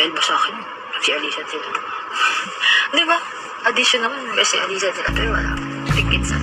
Dahil ba sa akin, si Alisan sila. Di ba? Addition naman, may si Alisan sila. Pero wala. Tigpinsan.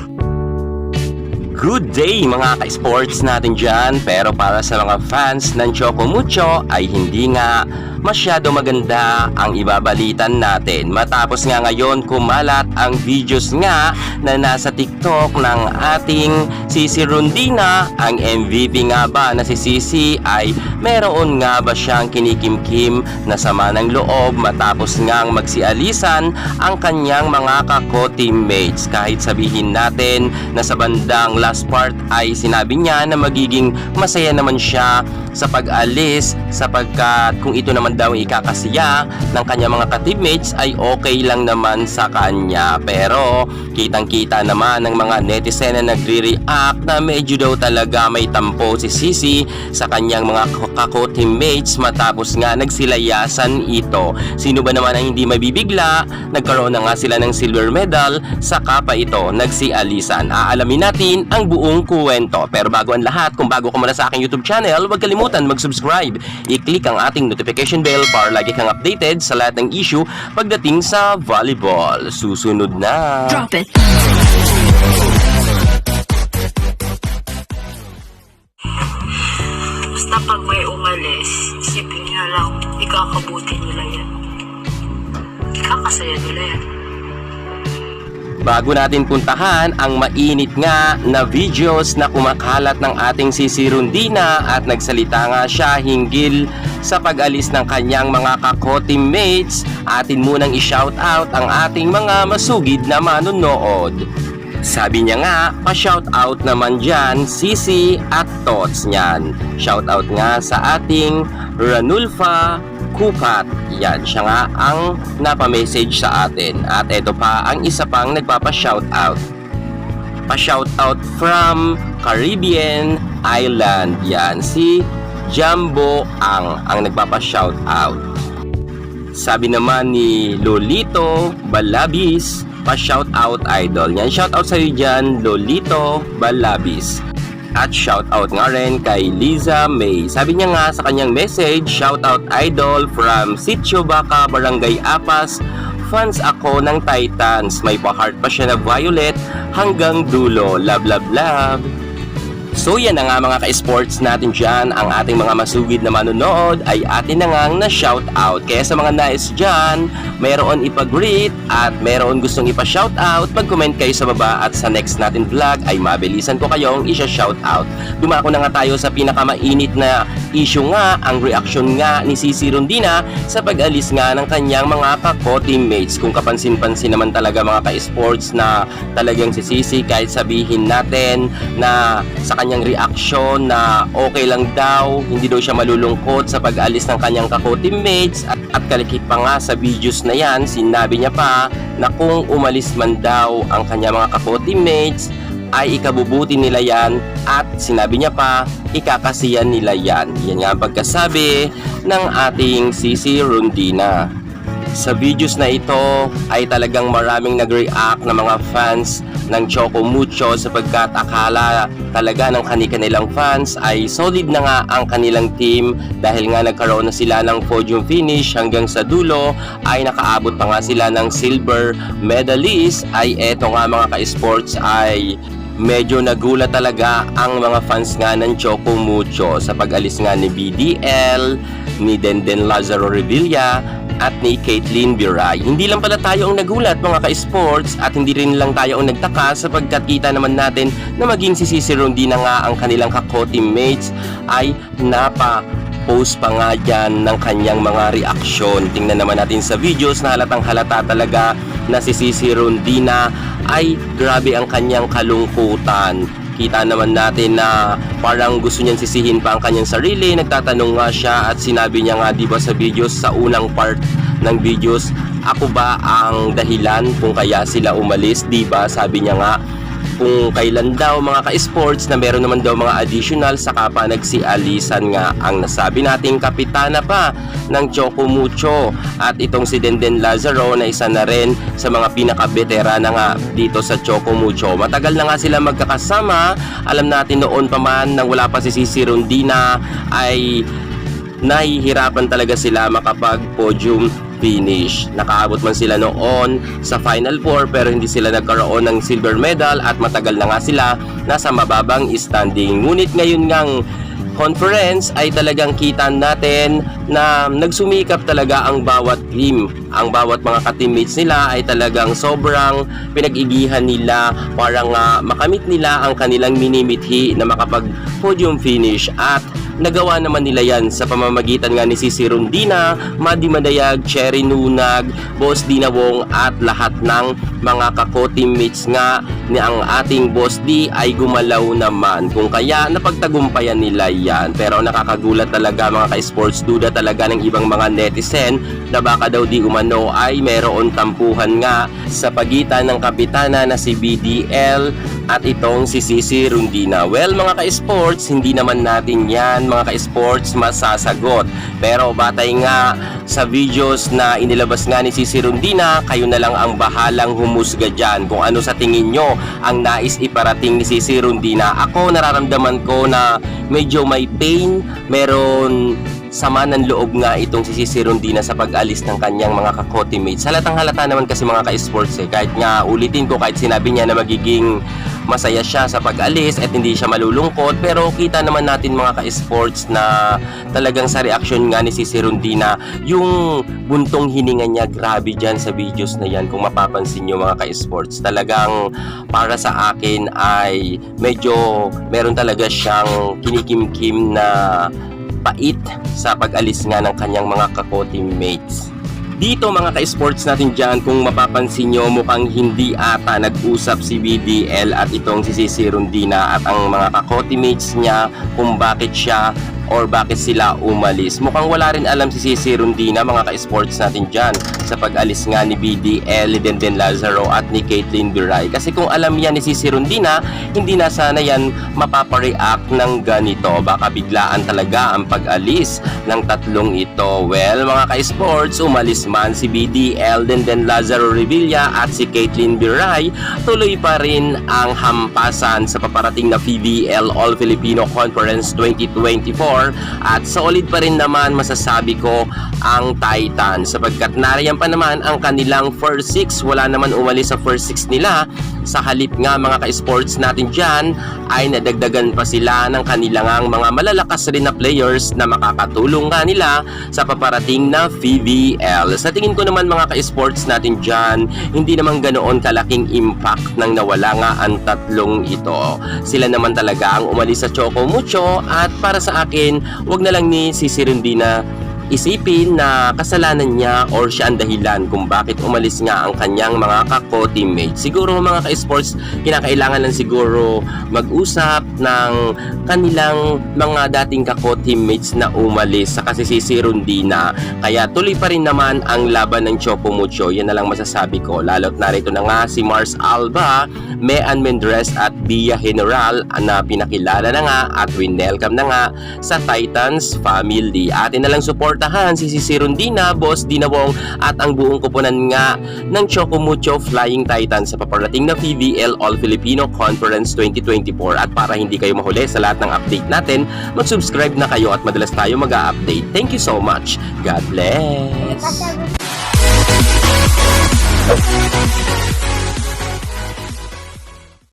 Good day mga ka-sports natin dyan pero para sa mga fans ng Choco Mucho ay hindi nga masyado maganda ang ibabalitan natin. Matapos nga ngayon kumalat ang videos nga na nasa TikTok ng ating Sisi Rondina. Ang MVP nga ba na si Sisi ay meron nga ba siyang kinikimkim na sama ng loob matapos ngang magsialisan ang kanyang mga kako-teammates kahit sabihin natin na sa bandang last part ay sinabi niya na magiging masaya naman siya sa pag-alis sapagkat kung ito naman daw ikakasiya ng kanya mga ka-teammates ay okay lang naman sa kanya. Pero kitang kita naman ng mga netizen na nagre-react na medyo daw talaga may tampo si Sisi sa kanyang mga kako-teammates matapos nga nagsilayasan ito. Sino ba naman ang hindi mabibigla? Nagkaroon na nga sila ng silver medal sa kapa ito nagsialisan. Aalamin natin ang buong kuwento. Pero bago ang lahat kung bago ka muna sa aking YouTube channel huwag kalimutan mag-subscribe. I-click ang ating notification bell para lagi kang updated sa lahat ng issue pagdating sa volleyball. Susunod na. Drop it. Bago natin puntahan ang mainit nga na videos na kumakalat ng ating Sisi Rundina at nagsalita nga siya hinggil sa pag-alis ng kanyang mga kako-teammates, atin munang i-shout out ang ating mga masugid na manonood. Sabi niya nga, pa-shout out naman dyan, Sisi at Tots niyan. Shout out nga sa ating Ranulfa Kukat. Yan, siya nga ang napamessage sa atin. At ito pa ang isa pang nagpapa-shout out. Pa-shout out from Caribbean Island. Yan, si Jumbo Ang ang nagpapa-shout out. Sabi naman ni Lolito Balabis, pa-shout out idol. Yan, shout out sa iyo dyan, Lolito Balabis. At shout out nga rin kay Liza May. Sabi niya nga sa kanyang message, shout out idol from Sitio Baka, Barangay Apas. Fans ako ng Titans. May pa-heart pa siya na violet hanggang dulo. Love, love, love. So yan na nga mga ka-sports natin dyan, ang ating mga masugid na manonood ay atin na ngang na-shout out. Kaya sa mga nais dyan, mayroon ipag-greet at mayroon gustong ipa-shout out, mag-comment kayo sa baba at sa next natin vlog ay mabilisan ko kayong isha-shout out. Dumako na nga tayo sa pinakamainit na issue nga, ang reaction nga ni Sisi Rondina sa pag-alis nga ng kanyang mga kako-teammates. Kung kapansin-pansin naman talaga mga ka-sports na talagang si Sisi kahit sabihin natin na sa kanyang reaksyon na okay lang daw, hindi daw siya malulungkot sa pag-alis ng kanyang kako-teammates at, at kalikit pa nga sa videos na yan, sinabi niya pa na kung umalis man daw ang kanyang mga kako-teammates ay ikabubuti nila yan at sinabi niya pa ikakasiyan nila yan. Yan nga ang pagkasabi ng ating Sisi Rondina. Sa videos na ito ay talagang maraming nag-react na mga fans ng Choco Mucho sapagkat akala talaga ng kanilang fans ay solid na nga ang kanilang team. Dahil nga nagkaroon na sila ng podium finish hanggang sa dulo ay nakaabot pa nga sila ng silver medalist. Ay eto nga mga ka-sports ay medyo nagulat talaga ang mga fans nga ng Choco Mucho sa pag-alis nga ni BDL, ni Denden Lazaro Revilla at ni Caitlyn Biray. Hindi lang pala tayo ang nagulat mga ka-sports at hindi rin lang tayo ang nagtaka sapagkat kita naman natin na maging si Cici Rondina nga ang kanilang kako-teammates ay napa post pa nga dyan ng kanyang mga reaksyon. Tingnan naman natin sa videos na halatang halata talaga na si Cici Rondina ay grabe ang kanyang kalungkutan. Kita naman natin na parang gusto niyang sisihin pa ang kanyang sarili. Nagtatanong nga siya at sinabi niya nga 'di ba sa videos sa unang part ng videos, ako ba ang dahilan kung kaya sila umalis, 'di ba? Sabi niya nga kung kailan daw mga ka-sports na meron naman daw mga additional saka pa nagsialisan nga ang nasabi nating kapitana pa ng Choco Mucho at itong si Denden Lazaro na isa na rin sa mga pinaka-veteran na nga dito sa Choco Mucho. Matagal na nga sila magkakasama. Alam natin noon pa man nang wala pa si Sisi Rondina ay nahihirapan talaga sila makapag podium finish. Nakaabot man sila noon sa Final Four pero hindi sila nagkaroon ng silver medal at matagal na nga sila nasa mababang standing. Ngunit ngayon ngang conference ay talagang kita natin na nagsumikap talaga ang bawat team. Ang bawat mga ka-teammates nila ay talagang sobrang pinag-igihan nila para nga makamit nila ang kanilang minimithi na makapag podium finish at nagawa naman nila yan sa pamamagitan nga ni Sisi Rondina, Madi Madayag, Cherry Nunag, Boss Dina Wong at lahat ng mga kako-teammates nga ni ang ating Boss D ay gumalaw naman. Kung kaya napagtagumpayan nila yan. Pero nakakagulat talaga mga ka-sports duda talaga ng ibang mga netizen na baka daw di umano ay meron tampuhan nga sa pagitan ng kapitana na si BDL at itong si Sisi Rundina. Well mga ka-sports, hindi naman natin yan mga ka-sports masasagot. Pero batay nga sa videos na inilabas nga ni Sisi Rundina, kayo na lang ang bahalang humusga dyan kung ano sa tingin nyo ang nais iparating ni Sisi Rundina. Ako nararamdaman ko na medyo may pain, meron sama ng loob nga itong si Sisi Rondina sa pag-alis ng kanyang mga kako-teammates. Halatang halata naman kasi mga ka-sports eh. Kahit nga ulitin ko, kahit sinabi niya na magiging masaya siya sa pag-alis at hindi siya malulungkot. Pero kita naman natin mga ka-sports na talagang sa reaction nga ni Sisi Rondina, yung buntong hininga niya, grabe dyan sa videos na yan. Kung mapapansin nyo mga ka-sports, talagang para sa akin ay medyo meron talaga siyang kinikimkim na pait sa pag-alis nga ng kanyang mga kako-teammates. Dito mga ka-sports natin dyan, kung mapapansin nyo, mukhang hindi ata nag-usap si BDL at itong si Sisi Rundina at ang mga kako-teammates niya kung bakit siya or bakit sila umalis. Mukhang wala rin alam si Sisi Rundina mga ka-sports natin dyan sa pag-alis nga ni BDL, ni Denden Lazaro at ni Caitlyn Biray. Kasi kung alam yan ni Sisi Rundina, hindi na sana yan mapapareact ng ganito. Baka biglaan talaga ang pag-alis ng tatlong ito. Well, mga ka-sports, umalis man si BDL, Denden Lazaro Revilla at si Caitlyn Biray, tuloy pa rin ang hampasan sa paparating na PBL All Filipino Conference 2024 at solid pa rin naman masasabi ko ang Titan. Sapagkat nariyan pa naman ang kanilang first six. Wala naman umalis sa first six nila. Sa halip nga mga ka-sports natin dyan ay nadagdagan pa sila ng kanilang mga malalakas rin na players na makakatulong nga nila sa paparating na VBL. Sa tingin ko naman mga ka-sports natin dyan, hindi naman ganoon kalaking impact nang nawala nga ang tatlong ito. Sila naman talaga ang umalis sa Choco Mucho. At para sa akin, wag na lang ni Sisi Rundina isipin na kasalanan niya or siya ang dahilan kung bakit umalis nga ang kanyang mga kako-teammates. Siguro mga ka-sports, kinakailangan lang siguro mag-usap ng kanilang mga dating kako-teammates na umalis sa kasi si Rundina. Kaya tuloy pa rin naman ang laban ng Chopo Mucho. Yan na lang masasabi ko. Lalo't narito na nga si Mars Alba, Mean Mendres at Bia General na pinakilala na nga at winelcome na nga sa Titans family. Atin na lang suportahan si Sisi Rundina, Boss Dinawong at ang buong kupunan nga ng Chocomucho Flying Titans sa paparating na PVL All Filipino Conference 2024. At para hindi kayo mahuli sa lahat ng update natin, mag-subscribe na kayo at madalas tayo mag-update. Thank you so much. God bless.